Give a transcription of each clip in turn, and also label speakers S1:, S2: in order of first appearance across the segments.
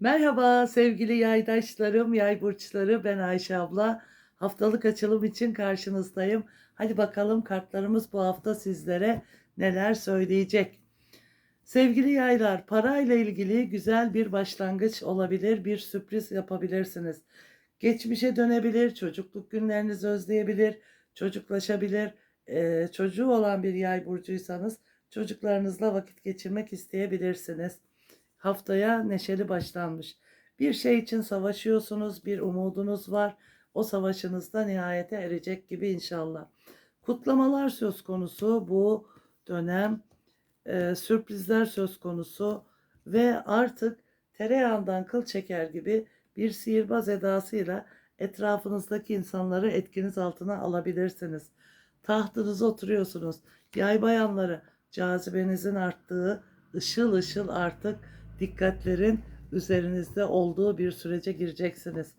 S1: Merhaba sevgili yaydaşlarım, yay burçları. Ben Ayşe abla. Haftalık açılım için karşınızdayım. Hadi bakalım kartlarımız bu hafta sizlere neler söyleyecek. Sevgili yaylar, parayla ilgili güzel bir başlangıç olabilir, bir sürpriz yapabilirsiniz. Geçmişe dönebilir, çocukluk günlerinizi özleyebilir, çocuklaşabilir. Ee, çocuğu olan bir yay burcuysanız çocuklarınızla vakit geçirmek isteyebilirsiniz. Haftaya neşeli başlanmış. Bir şey için savaşıyorsunuz, bir umudunuz var. O savaşınızda nihayete erecek gibi inşallah. Kutlamalar söz konusu bu dönem. e, sürprizler söz konusu ve artık tereyağından kıl çeker gibi bir sihirbaz edasıyla etrafınızdaki insanları etkiniz altına alabilirsiniz. Tahtınıza oturuyorsunuz. Yay bayanları cazibenizin arttığı, ışıl ışıl artık dikkatlerin üzerinizde olduğu bir sürece gireceksiniz.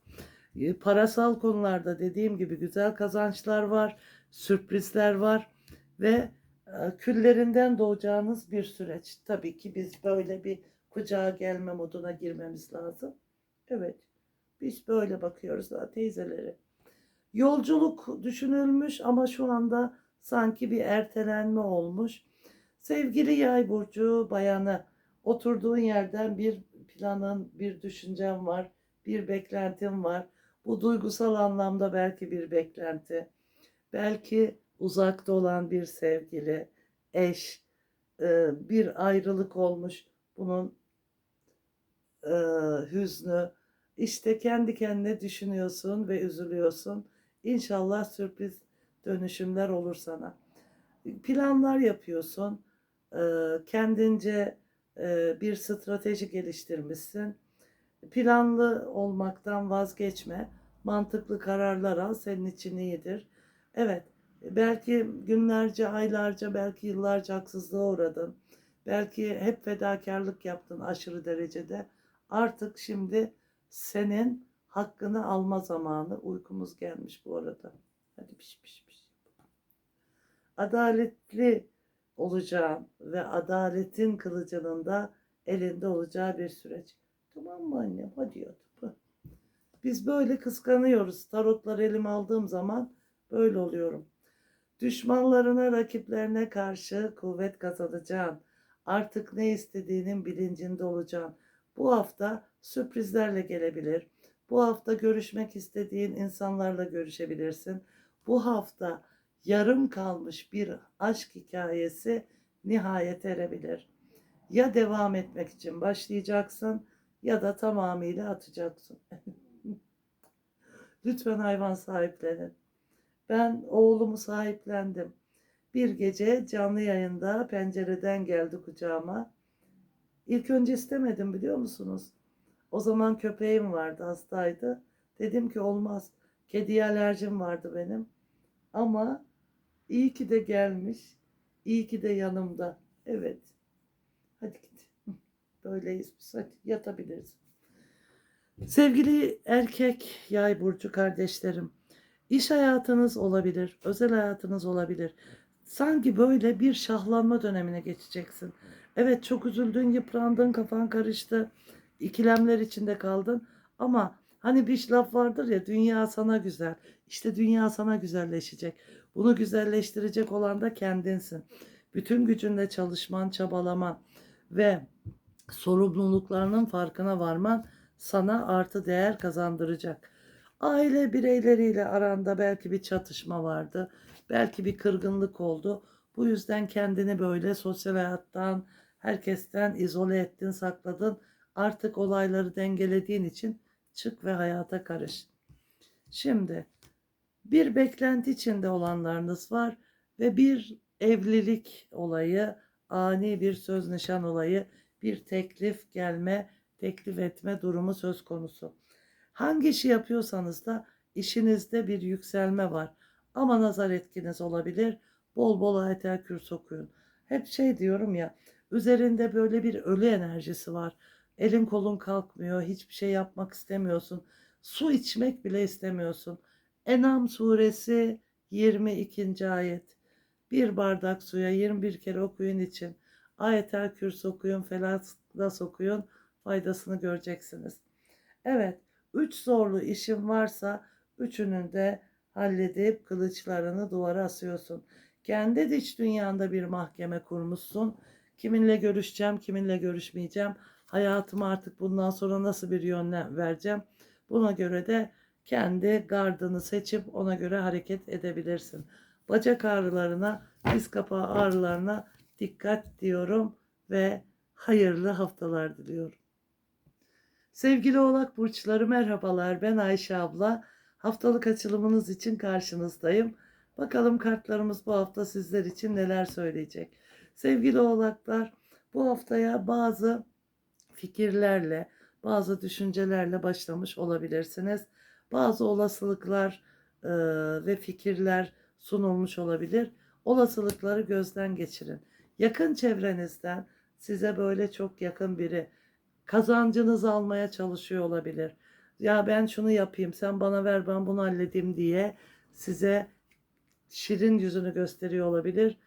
S1: E, Parasal konularda dediğim gibi güzel kazançlar var, sürprizler var ve e, küllerinden doğacağınız bir süreç. Tabii ki biz böyle bir kucağa gelme moduna girmemiz lazım. Evet, biz böyle bakıyoruz ha teyzeleri. Yolculuk düşünülmüş ama şu anda sanki bir ertelenme olmuş. Sevgili yay burcu bayanı, oturduğun yerden bir planın, bir düşüncen var, bir beklentin var. Bu duygusal anlamda belki bir beklenti, belki uzakta olan bir sevgili, eş, e, bir ayrılık olmuş. Bunun e, hüznü, işte kendi kendine düşünüyorsun ve üzülüyorsun. İnşallah sürpriz dönüşümler olur sana. Planlar yapıyorsun, e, kendince bir strateji geliştirmişsin. Planlı olmaktan vazgeçme. Mantıklı kararlar al. Senin için iyidir. Evet. Belki günlerce, aylarca, belki yıllarca haksızlığa uğradın. Belki hep fedakarlık yaptın aşırı derecede. Artık şimdi senin hakkını alma zamanı. Uykumuz gelmiş bu arada. Hadi piş piş piş. Adaletli olacağın ve adaletin kılıcının da elinde olacağı bir süreç. Tamam mı annem? Hadi yatıp. Biz böyle kıskanıyoruz. Tarotları elime aldığım zaman böyle oluyorum. Düşmanlarına, rakiplerine karşı kuvvet kazanacaksın. Artık ne istediğinin bilincinde olacaksın. Bu hafta sürprizlerle gelebilir. Bu hafta görüşmek istediğin insanlarla görüşebilirsin. Bu hafta yarım kalmış bir aşk hikayesi nihayet erebilir. Ya devam etmek için başlayacaksın ya da tamamıyla atacaksın. Lütfen hayvan sahiplenin. Ben oğlumu sahiplendim. Bir gece canlı yayında pencereden geldi kucağıma. İlk önce istemedim biliyor musunuz? O zaman köpeğim vardı, hastaydı. Dedim ki olmaz. Kediye alerjim vardı benim. Ama iyi ki de gelmiş. İyi ki de yanımda. Evet. Hadi git. Böyleyiz biz. Hadi yatabiliriz. Sevgili erkek yay burcu kardeşlerim. iş hayatınız olabilir. Özel hayatınız olabilir. Sanki böyle bir şahlanma dönemine geçeceksin. Evet çok üzüldün, yıprandın, kafan karıştı. ikilemler içinde kaldın. Ama hani bir laf vardır ya dünya sana güzel. İşte dünya sana güzelleşecek. Bunu güzelleştirecek olan da kendinsin. Bütün gücünle çalışman, çabalaman ve sorumluluklarının farkına varman sana artı değer kazandıracak. Aile bireyleriyle aranda belki bir çatışma vardı. Belki bir kırgınlık oldu. Bu yüzden kendini böyle sosyal hayattan, herkesten izole ettin, sakladın. Artık olayları dengelediğin için çık ve hayata karış. Şimdi bir beklenti içinde olanlarınız var ve bir evlilik olayı, ani bir söz nişan olayı, bir teklif gelme, teklif etme durumu söz konusu. Hangi işi yapıyorsanız da işinizde bir yükselme var. Ama nazar etkiniz olabilir. Bol bol ayetel kürs okuyun. Hep şey diyorum ya, üzerinde böyle bir ölü enerjisi var. Elin kolun kalkmıyor, hiçbir şey yapmak istemiyorsun. Su içmek bile istemiyorsun. Enam suresi 22. ayet. Bir bardak suya 21 kere okuyun için. Ayetel Kürs okuyun, Felak okuyun. faydasını göreceksiniz. Evet, üç zorlu işin varsa üçünün de halledip kılıçlarını duvara asıyorsun. Kendi iç dünyanda bir mahkeme kurmuşsun. Kiminle görüşeceğim, kiminle görüşmeyeceğim. Hayatıma artık bundan sonra nasıl bir yönle vereceğim. Buna göre de kendi gardını seçip ona göre hareket edebilirsin. Bacak ağrılarına, diz kapağı ağrılarına dikkat diyorum ve hayırlı haftalar diliyorum. Sevgili oğlak burçları merhabalar. Ben Ayşe abla. Haftalık açılımınız için karşınızdayım. Bakalım kartlarımız bu hafta sizler için neler söyleyecek. Sevgili oğlaklar, bu haftaya bazı fikirlerle, bazı düşüncelerle başlamış olabilirsiniz. Bazı olasılıklar e, ve fikirler sunulmuş olabilir. Olasılıkları gözden geçirin. Yakın çevrenizden size böyle çok yakın biri kazancınızı almaya çalışıyor olabilir. Ya ben şunu yapayım, sen bana ver, ben bunu halledeyim diye size şirin yüzünü gösteriyor olabilir.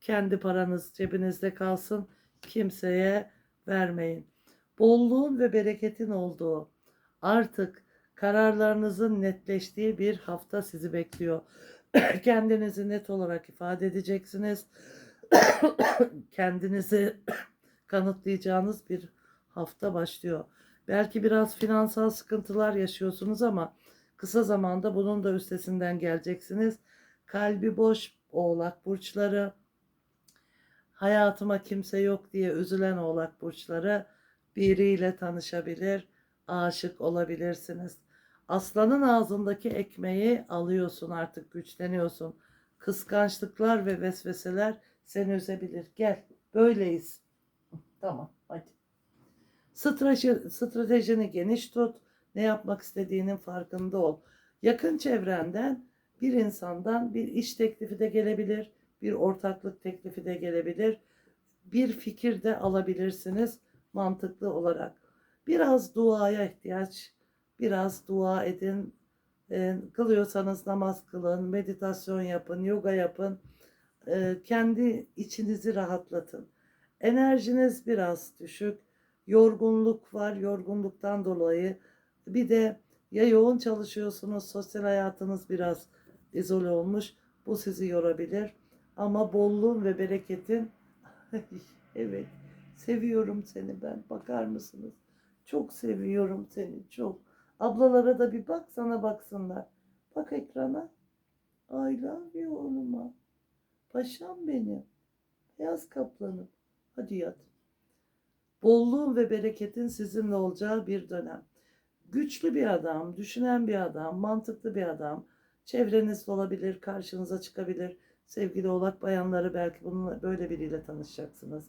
S1: Kendi paranız cebinizde kalsın, kimseye vermeyin. Bolluğun ve bereketin olduğu, artık kararlarınızın netleştiği bir hafta sizi bekliyor. Kendinizi net olarak ifade edeceksiniz. Kendinizi kanıtlayacağınız bir hafta başlıyor. Belki biraz finansal sıkıntılar yaşıyorsunuz ama kısa zamanda bunun da üstesinden geleceksiniz. Kalbi boş oğlak burçları, hayatıma kimse yok diye üzülen oğlak burçları biriyle tanışabilir, aşık olabilirsiniz. Aslanın ağzındaki ekmeği alıyorsun artık güçleniyorsun. Kıskançlıklar ve vesveseler seni üzebilir. Gel böyleyiz. Tamam hadi. Strateji, stratejini geniş tut. Ne yapmak istediğinin farkında ol. Yakın çevrenden bir insandan bir iş teklifi de gelebilir. Bir ortaklık teklifi de gelebilir. Bir fikir de alabilirsiniz mantıklı olarak. Biraz duaya ihtiyaç, biraz dua edin. E, kılıyorsanız namaz kılın, meditasyon yapın, yoga yapın. E, kendi içinizi rahatlatın. Enerjiniz biraz düşük yorgunluk var. Yorgunluktan dolayı bir de ya yoğun çalışıyorsunuz, sosyal hayatınız biraz izole olmuş. Bu sizi yorabilir. Ama bolluğun ve bereketin evet seviyorum seni ben. Bakar mısınız? Çok seviyorum seni çok. Ablalara da bir bak sana baksınlar. Bak ekrana. I love you oğluma. Paşam benim. Beyaz kaplanım. Hadi yat bolluğun ve bereketin sizinle olacağı bir dönem. Güçlü bir adam, düşünen bir adam, mantıklı bir adam, çevrenizde olabilir, karşınıza çıkabilir. Sevgili oğlak bayanları belki bununla böyle biriyle tanışacaksınız.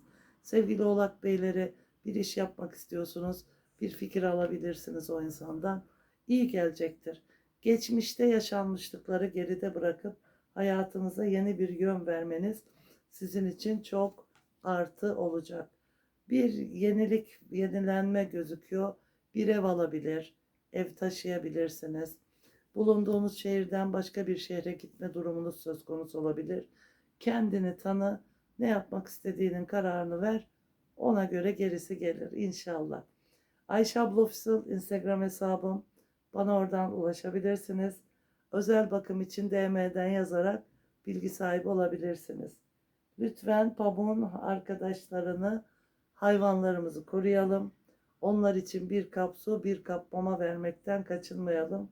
S1: Sevgili oğlak beyleri bir iş yapmak istiyorsunuz, bir fikir alabilirsiniz o insandan. İyi gelecektir. Geçmişte yaşanmışlıkları geride bırakıp hayatınıza yeni bir yön vermeniz sizin için çok artı olacak bir yenilik, yenilenme gözüküyor. Bir ev alabilir, ev taşıyabilirsiniz. Bulunduğunuz şehirden başka bir şehre gitme durumunuz söz konusu olabilir. Kendini tanı, ne yapmak istediğinin kararını ver. Ona göre gerisi gelir inşallah. Ayşe abla Official Instagram hesabım. Bana oradan ulaşabilirsiniz. Özel bakım için DM'den yazarak bilgi sahibi olabilirsiniz. Lütfen pamuğun arkadaşlarını Hayvanlarımızı koruyalım. Onlar için bir kap su, bir kap mama vermekten kaçınmayalım.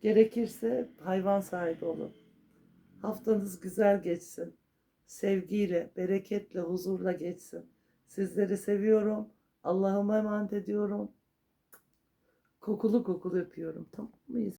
S1: Gerekirse hayvan sahibi olun. Haftanız güzel geçsin. Sevgiyle, bereketle, huzurla geçsin. Sizleri seviyorum. Allah'ıma emanet ediyorum. Kokulu kokulu öpüyorum. Tamam mıyız?